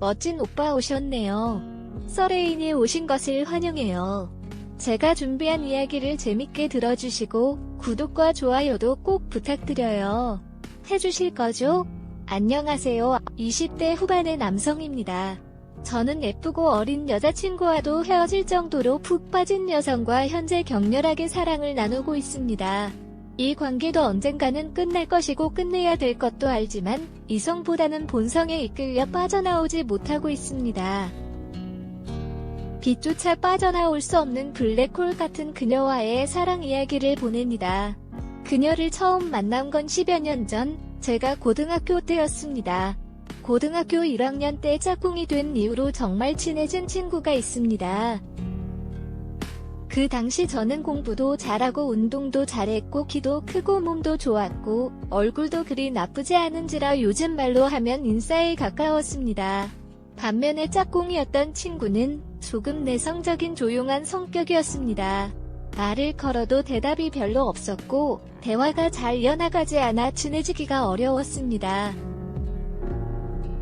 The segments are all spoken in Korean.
멋진 오빠 오셨네요. 서레인이 오신 것을 환영해요. 제가 준비한 이야기를 재밌게 들어주시고 구독과 좋아요도 꼭 부탁드려요. 해주실 거죠? 안녕하세요. 20대 후반의 남성입니다. 저는 예쁘고 어린 여자친구와도 헤어질 정도로 푹 빠진 여성과 현재 격렬하게 사랑을 나누고 있습니다. 이 관계도 언젠가는 끝날 것이고 끝내야 될 것도 알지만 이성보다는 본성에 이끌려 빠져나오지 못하고 있습니다. 빛조차 빠져나올 수 없는 블랙홀 같은 그녀와의 사랑 이야기를 보냅니다. 그녀를 처음 만난 건 10여 년 전, 제가 고등학교 때였습니다. 고등학교 1학년 때 짝꿍이 된 이후로 정말 친해진 친구가 있습니다. 그 당시 저는 공부도 잘하고 운동도 잘했고 키도 크고 몸도 좋았고 얼굴도 그리 나쁘지 않은지라 요즘 말로 하면 인싸에 가까웠습니다. 반면에 짝꿍이었던 친구는 조금 내성적인 조용한 성격이었습니다. 말을 걸어도 대답이 별로 없었고 대화가 잘 이어나가지 않아 친해지기가 어려웠습니다.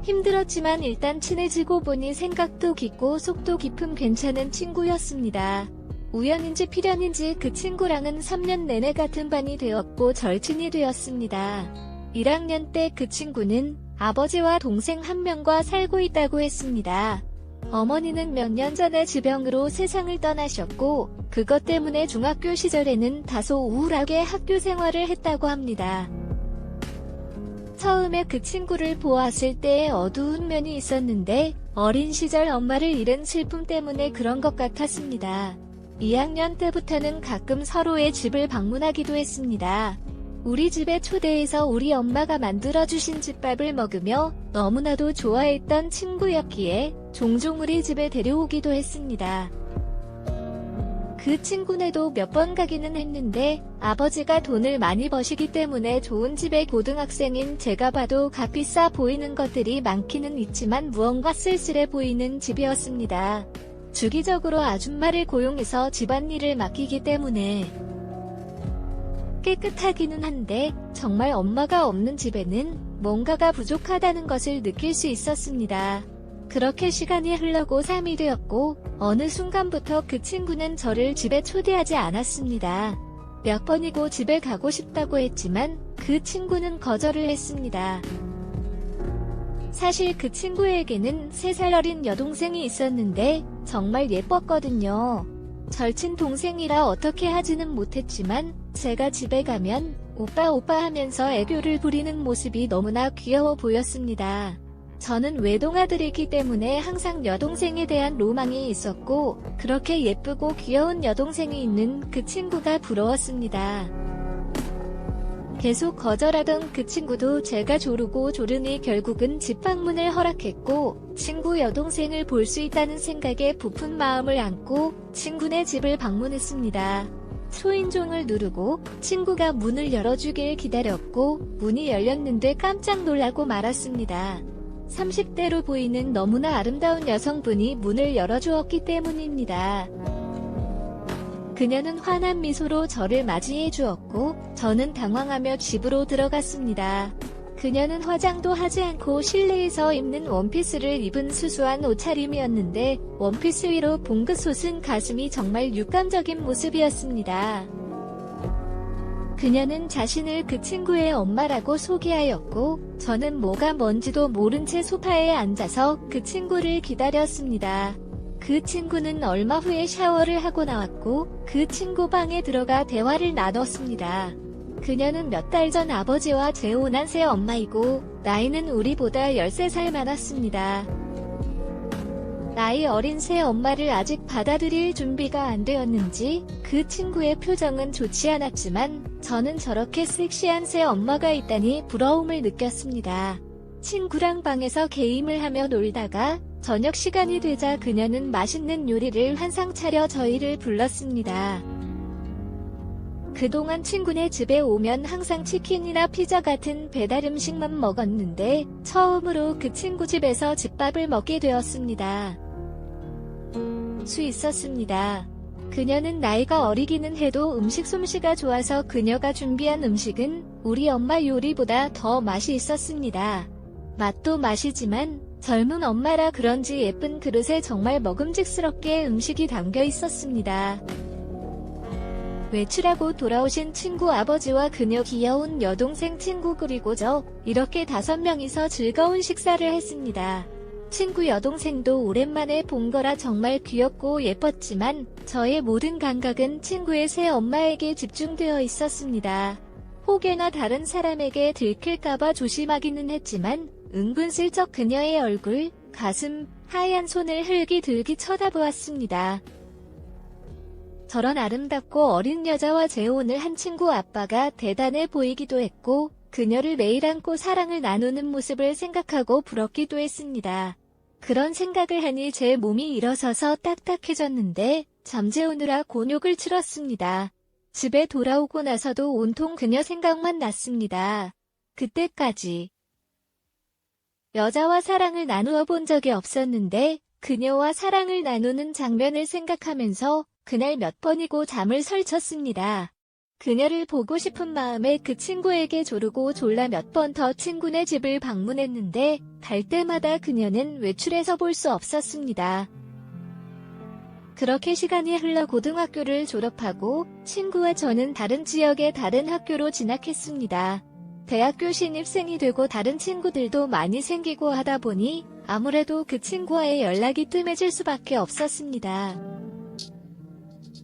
힘들었지만 일단 친해지고 보니 생각도 깊고 속도 깊은 괜찮은 친구였습니다. 우연인지 필연인지 그 친구랑은 3년 내내 같은 반이 되었고 절친이 되었습니다. 1학년 때 그 친구는 아버지와 동생 한 명과 살고 있다고 했습니다. 어머니는 몇 년 전에 지병으로 세상을 떠나셨고 그것 때문에 중학교 시절에는 다소 우울하게 학교 생활을 했다고 합니다. 처음에 그 친구를 보았을 때 어두운 면이 있었는데 어린 시절 엄마를 잃은 슬픔 때문에 그런 것 같았습니다. 2학년 때부터는 가끔 서로의 집을 방문하기도 했습니다. 우리 집에 초대해서 우리 엄마가 만들어주신 집밥을 먹으며 너무나도 좋아했던 친구였기에 종종 우리 집에 데려오기도 했습니다. 그 친구네도 몇 번 가기는 했는데 아버지가 돈을 많이 버시기 때문에 좋은 집의 고등학생인 제가 봐도 값비싸 보이는 것들이 많기는 있지만 무언가 쓸쓸해 보이는 집이었습니다. 주기적으로 아줌마를 고용해서 집안일을 맡기기 때문에 깨끗하기는 한데 정말 엄마가 없는 집에는 뭔가가 부족하다는 것을 느낄 수 있었습니다. 그렇게 시간이 흘러고 3이 되었고 어느 순간부터 그 친구는 저를 집에 초대하지 않았습니다. 몇 번이고 집에 가고 싶다고 했지만 그 친구는 거절을 했습니다. 사실 그 친구에게는 3살 어린 여동생이 있었는데 정말 예뻤거든요. 절친 동생이라 어떻게 하지는 못했지만 제가 집에 가면 오빠 오빠 하면서 애교를 부리는 모습이 너무나 귀여워 보였습니다. 저는 외동아들이기 때문에 항상 여동생에 대한 로망이 있었고 그렇게 예쁘고 귀여운 여동생이 있는 그 친구가 부러웠습니다. 계속 거절하던 그 친구도 제가 조르고 조르니 결국은 집 방문을 허락했고 친구 여동생을 볼 수 있다는 생각에 부푼 마음을 안고 친구네 집을 방문했습니다. 초인종을 누르고 친구가 문을 열어주길 기다렸고 문이 열렸는데 깜짝 놀라고 말았습니다. 30대로 보이는 너무나 아름다운 여성분이 문을 열어주었기 때문입니다. 그녀는 환한 미소로 저를 맞이해 주었고 저는 당황하며 집으로 들어갔습니다. 그녀는 화장도 하지 않고 실내에서 입는 원피스를 입은 수수한 옷차림이었는데 원피스 위로 봉긋 솟은 가슴이 정말 육감적인 모습이었습니다. 그녀는 자신을 그 친구의 엄마라고 소개하였고 저는 뭐가 뭔지도 모른 채 소파에 앉아서 그 친구를 기다렸습니다. 그 친구는 얼마 후에 샤워를 하고 나왔고 그 친구 방에 들어가 대화를 나눴습니다. 그녀는 몇 달 전 아버지와 재혼한 새 엄마이고 나이는 우리보다 13살 많았습니다. 나이 어린 새 엄마를 아직 받아들일 준비가 안 되었는지 그 친구의 표정은 좋지 않았지만 저는 저렇게 섹시한 새 엄마가 있다니 부러움을 느꼈습니다. 친구랑 방에서 게임을 하며 놀다가 저녁 시간이 되자 그녀는 맛있는 요리를 한상 차려 저희를 불렀습니다. 그동안 친구네 집에 오면 항상 치킨이나 피자 같은 배달 음식만 먹었는데 처음으로 그 친구 집에서 집밥을 먹게 되었습니다. 수 있었습니다. 그녀는 나이가 어리기는 해도 음식 솜씨가 좋아서 그녀가 준비한 음식은 우리 엄마 요리보다 더 맛이 있었습니다. 맛도 맛이지만 젊은 엄마라 그런지 예쁜 그릇에 정말 먹음직스럽게 음식이 담겨 있었습니다. 외출하고 돌아오신 친구 아버지와 그녀 귀여운 여동생 친구 그리고 저 이렇게 다섯 명이서 즐거운 식사를 했습니다. 친구 여동생도 오랜만에 본 거라 정말 귀엽고 예뻤지만 저의 모든 감각은 친구의 새 엄마에게 집중되어 있었습니다. 혹여나 다른 사람에게 들킬까봐 조심하기는 했지만 은근슬쩍 그녀의 얼굴, 가슴, 하얀 손을 흘기들기 쳐다보았습니다. 저런 아름답고 어린 여자와 재혼을 한 친구 아빠가 대단해 보이기도 했고, 그녀를 매일 안고 사랑을 나누는 모습을 생각하고 부럽기도 했습니다. 그런 생각을 하니 제 몸이 일어서서 딱딱해졌는데, 잠재우느라 곤욕을 치렀습니다. 집에 돌아오고 나서도 온통 그녀 생각만 났습니다. 그때까지 여자와 사랑을 나누어 본 적이 없었는데 그녀와 사랑을 나누는 장면을 생각하면서 그날 몇 번이고 잠을 설쳤습니다. 그녀를 보고 싶은 마음에 그 친구에게 조르고 졸라 몇 번 더 친구네 집을 방문했는데 갈 때마다 그녀는 외출해서 볼 수 없었습니다. 그렇게 시간이 흘러 고등학교를 졸업하고 친구와 저는 다른 지역의 다른 학교로 진학했습니다. 대학교 신입생이 되고 다른 친구들도 많이 생기고 하다 보니 아무래도 그 친구와의 연락이 뜸해질 수밖에 없었습니다.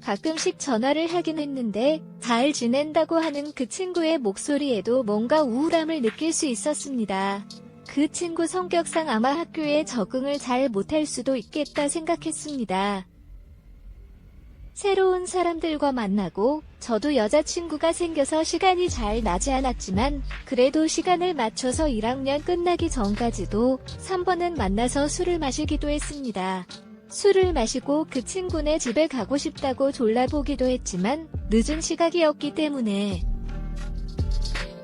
가끔씩 전화를 하긴 했는데 잘 지낸다고 하는 그 친구의 목소리에도 뭔가 우울함을 느낄 수 있었습니다. 그 친구 성격상 아마 학교에 적응을 잘 못할 수도 있겠다 생각했습니다. 새로운 사람들과 만나고 저도 여자친구가 생겨서 시간이 잘 나지 않았지만 그래도 시간을 맞춰서 1학년 끝나기 전까지도 3번은 만나서 술을 마시기도 했습니다. 술을 마시고 그 친구네 집에 가고 싶다고 졸라보기도 했지만 늦은 시각이었기 때문에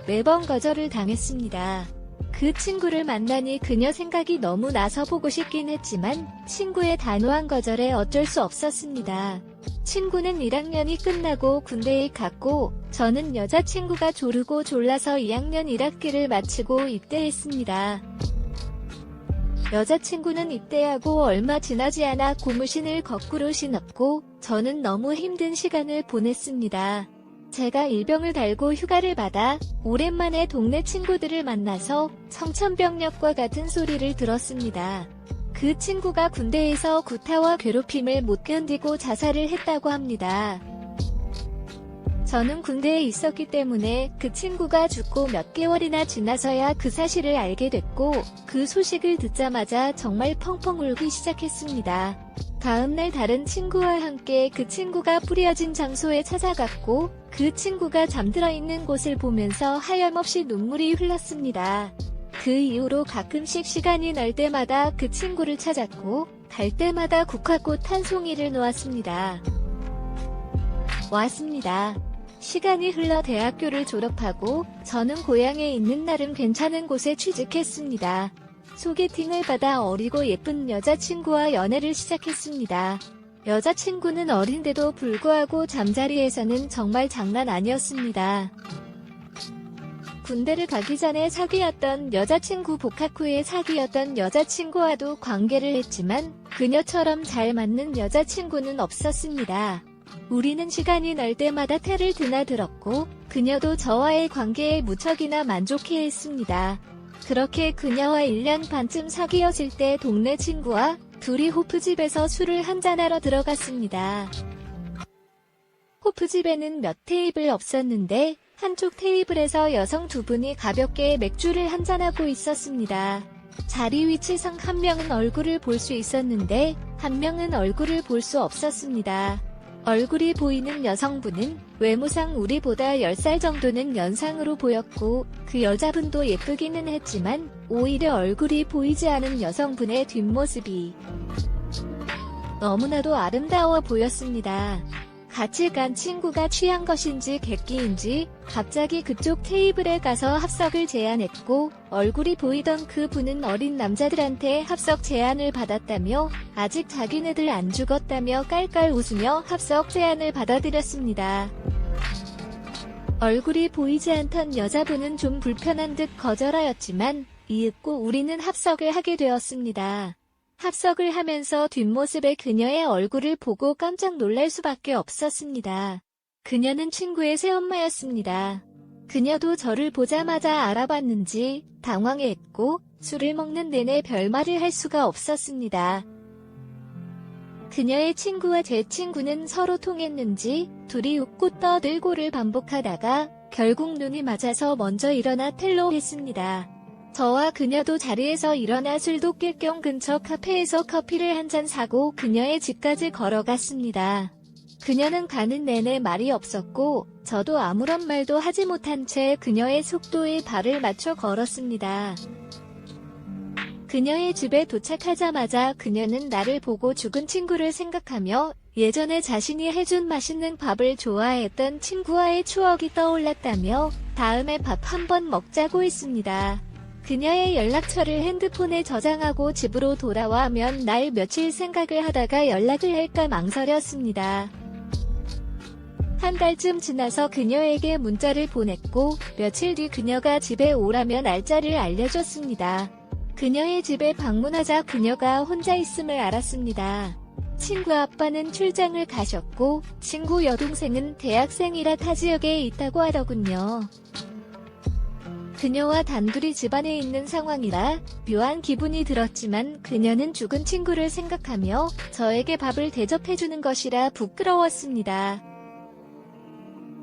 매번 거절을 당했습니다. 그 친구를 만나니 그녀 생각이 너무 나서 보고 싶긴 했지만 친구의 단호한 거절에 어쩔 수 없었습니다. 친구는 1학년이 끝나고 군대에 갔고 저는 여자친구가 조르고 졸라서 2학년 1학기를 마치고 입대했습니다. 여자친구는 입대하고 얼마 지나지 않아 고무신을 거꾸로 신었고 저는 너무 힘든 시간을 보냈습니다. 제가 일병을 달고 휴가를 받아 오랜만에 동네 친구들을 만나서 청천벽력과 같은 소리를 들었습니다. 그 친구가 군대에서 구타와 괴롭힘을 못 견디고 자살을 했다고 합니다. 저는 군대에 있었기 때문에 그 친구가 죽고 몇 개월이나 지나서야 그 사실을 알게 됐고 그 소식을 듣자마자 정말 펑펑 울기 시작했습니다. 다음날 다른 친구와 함께 그 친구가 뿌려진 장소에 찾아갔고 그 친구가 잠들어 있는 곳을 보면서 하염없이 눈물이 흘렀습니다. 그 이후로 가끔씩 시간이 날 때마다 그 친구를 찾았고 갈 때마다 국화꽃 한 송이를 놓았습니다. 왔습니다. 시간이 흘러 대학교를 졸업하고 저는 고향에 있는 나름 괜찮은 곳에 취직했습니다. 소개팅을 받아 어리고 예쁜 여자친구와 연애를 시작했습니다. 여자친구는 어린데도 불구하고 잠자리에서는 정말 장난 아니었습니다. 군대를 가기 전에 사귀었던 여자친구 복학 후에 사귀었던 여자친구와도 관계를 했지만 그녀처럼 잘 맞는 여자친구는 없었습니다. 우리는 시간이 날 때마다 태를 드나들었고 그녀도 저와의 관계에 무척이나 만족해 했습니다. 그렇게 그녀와 1년 반쯤 사귀었을 때 동네 친구와 둘이 호프집에서 술을 한잔하러 들어갔습니다. 호프집에는 몇 테이블 없었는데 한쪽 테이블에서 여성 두 분이 가볍게 맥주를 한잔하고 있었습니다. 자리 위치상 한 명은 얼굴을 볼 수 있었는데 한 명은 얼굴을 볼 수 없었습니다. 얼굴이 보이는 여성분은 외모상 우리보다 10살 정도는 연상으로 보였고 그 여자분도 예쁘기는 했지만 오히려 얼굴이 보이지 않은 여성분의 뒷모습이 너무나도 아름다워 보였습니다. 같이 간 친구가 취한 것인지 객기인지 갑자기 그쪽 테이블에 가서 합석을 제안했고 얼굴이 보이던 그 분은 어린 남자들한테 합석 제안을 받았다며 아직 자기네들 안 죽었다며 깔깔 웃으며 합석 제안을 받아들였습니다. 얼굴이 보이지 않던 여자분은 좀 불편한 듯 거절하였지만 이윽고 우리는 합석을 하게 되었습니다. 합석을 하면서 뒷모습의 그녀의 얼굴을 보고 깜짝 놀랄 수밖에 없었습니다. 그녀는 친구의 새엄마였습니다. 그녀도 저를 보자마자 알아봤는지 당황했고 술을 먹는 내내 별말을 할 수가 없었습니다. 그녀의 친구와 제 친구는 서로 통했는지 둘이 웃고 떠들고를 반복하다가 결국 눈이 맞아서 먼저 일어나 텔로 했습니다. 저와 그녀도 자리에서 일어나 술도 깰 겸 근처 카페에서 커피를 한 잔 사고 그녀의 집까지 걸어갔습니다. 그녀는 가는 내내 말이 없었고 저도 아무런 말도 하지 못한 채 그녀의 속도에 발을 맞춰 걸었습니다. 그녀의 집에 도착하자마자 그녀는 나를 보고 죽은 친구를 생각하며 예전에 자신이 해준 맛있는 밥을 좋아했던 친구와의 추억이 떠올랐다며 다음에 밥 한번 먹자고 했습니다. 그녀의 연락처를 핸드폰에 저장하고 집으로 돌아와 면 날 며칠 생각을 하다가 연락을 할까 망설였습니다. 한 달쯤 지나서 그녀에게 문자를 보냈고 며칠 뒤 그녀가 집에 오라면 날짜를 알려줬습니다. 그녀의 집에 방문하자 그녀가 혼자 있음을 알았습니다. 친구 아빠는 출장을 가셨고 친구 여동생은 대학생이라 타 지역에 있다고 하더군요. 그녀와 단둘이 집안에 있는 상황이라 묘한 기분이 들었지만 그녀는 죽은 친구를 생각하며 저에게 밥을 대접해주는 것이라 부끄러웠습니다.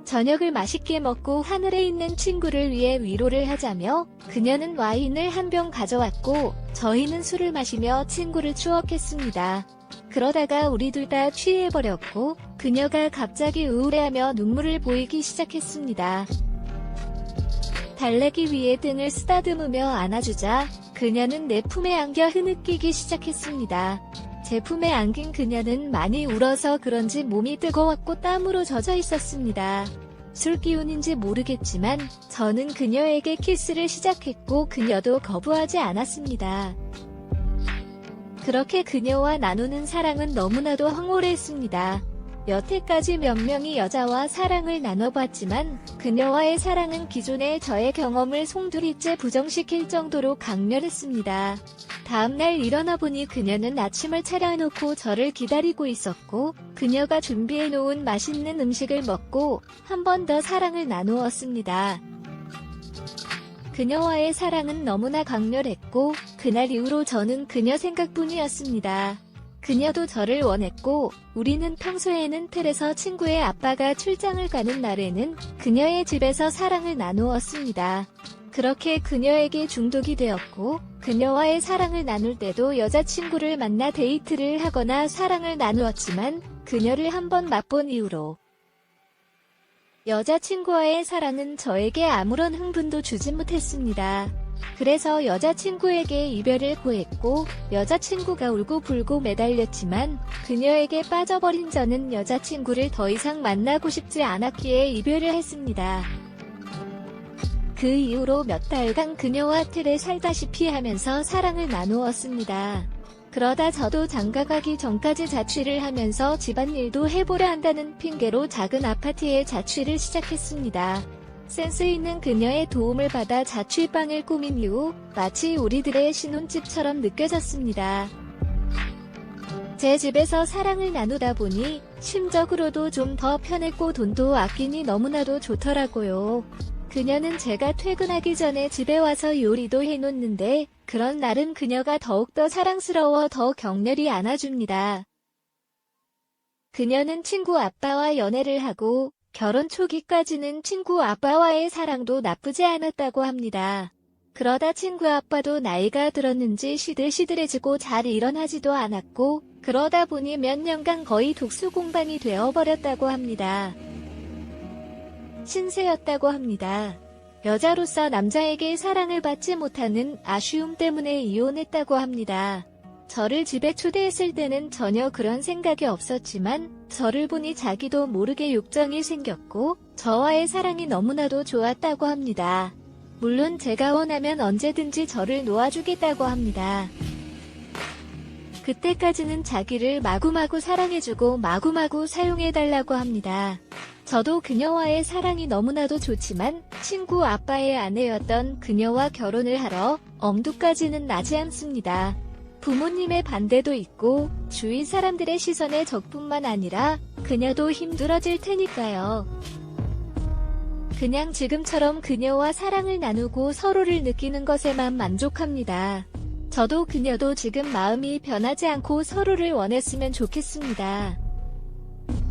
저녁을 맛있게 먹고 하늘에 있는 친구를 위해 위로를 하자며 그녀는 와인을 한 병 가져왔고 저희는 술을 마시며 친구를 추억했습니다. 그러다가 우리 둘 다 취해버렸고 그녀가 갑자기 우울해하며 눈물을 보이기 시작했습니다. 달래기 위해 등을 쓰다듬으며 안아주자 그녀는 내 품에 안겨 흐느끼기 시작했습니다. 제 품에 안긴 그녀는 많이 울어서 그런지 몸이 뜨거웠고 땀으로 젖어 있었습니다. 술 기운인지 모르겠지만 저는 그녀에게 키스를 시작했고 그녀도 거부하지 않았습니다. 그렇게 그녀와 나누는 사랑은 너무나도 황홀했습니다. 여태까지 몇 명의 여자와 사랑을 나눠봤지만 그녀와의 사랑은 기존의 저의 경험을 송두리째 부정시킬 정도로 강렬했습니다. 다음날 일어나 보니 그녀는 아침을 차려놓고 저를 기다리고 있었고 그녀가 준비해놓은 맛있는 음식을 먹고 한 번 더 사랑을 나누었습니다. 그녀와의 사랑은 너무나 강렬했고 그날 이후로 저는 그녀 생각뿐이었습니다. 그녀도 저를 원했고 우리는 평소에는 틀에서 친구의 아빠가 출장을 가는 날에는 그녀의 집에서 사랑을 나누었습니다. 그렇게 그녀에게 중독이 되었고 그녀와의 사랑을 나눌 때도 여자친구를 만나 데이트를 하거나 사랑을 나누었지만 그녀를 한번 맛본 이후로 여자친구와의 사랑은 저에게 아무런 흥분도 주지 못했습니다. 그래서 여자친구에게 이별을 고했고 여자친구가 울고불고 매달렸지만 그녀에게 빠져버린 저는 여자친구를 더 이상 만나고 싶지 않았기에 이별을 했습니다. 그 이후로 몇 달간 그녀와 틀에 살다시피 하면서 사랑을 나누었습니다. 그러다 저도 장가가기 전까지 자취를 하면서 집안일도 해보려 한다는 핑계로 작은 아파트에 자취를 시작했습니다. 센스 있는 그녀의 도움을 받아 자취방을 꾸민 이후 마치 우리들의 신혼집처럼 느껴졌습니다. 제 집에서 사랑을 나누다 보니 심적으로도 좀 더 편했고 돈도 아끼니 너무나도 좋더라고요. 그녀는 제가 퇴근하기 전에 집에 와서 요리도 해놓는데 그런 날은 그녀가 더욱더 사랑스러워 더 격렬히 안아줍니다. 그녀는 친구 아빠와 연애를 하고 결혼 초기까지는 친구 아빠와의 사랑도 나쁘지 않았다고 합니다. 그러다 친구 아빠도 나이가 들었는지 시들시들해지고 잘 일어나지도 않았고 그러다 보니 몇 년간 거의 독수 공방이 되어버렸다고 합니다. 신세였다고 합니다. 여자로서 남자에게 사랑을 받지 못하는 아쉬움 때문에 이혼했다고 합니다. 저를 집에 초대했을 때는 전혀 그런 생각이 없었지만 저를 보니 자기도 모르게 욕정이 생겼고 저와의 사랑이 너무나도 좋았다고 합니다. 물론 제가 원하면 언제든지 저를 놓아주겠다고 합니다. 그때까지는 자기를 마구마구 사랑해주고 마구마구 사용해달라고 합니다. 저도 그녀와의 사랑이 너무나도 좋지만 친구 아빠의 아내였던 그녀와 결혼을 하러 엄두까지는 나지 않습니다. 부모님의 반대도 있고 주위 사람들의 시선의 적뿐만 아니라 그녀도 힘들어질 테니까요. 그냥 지금처럼 그녀와 사랑을 나누고 서로를 느끼는 것에만 만족합니다. 저도 그녀도 지금 마음이 변하지 않고 서로를 원했으면 좋겠습니다.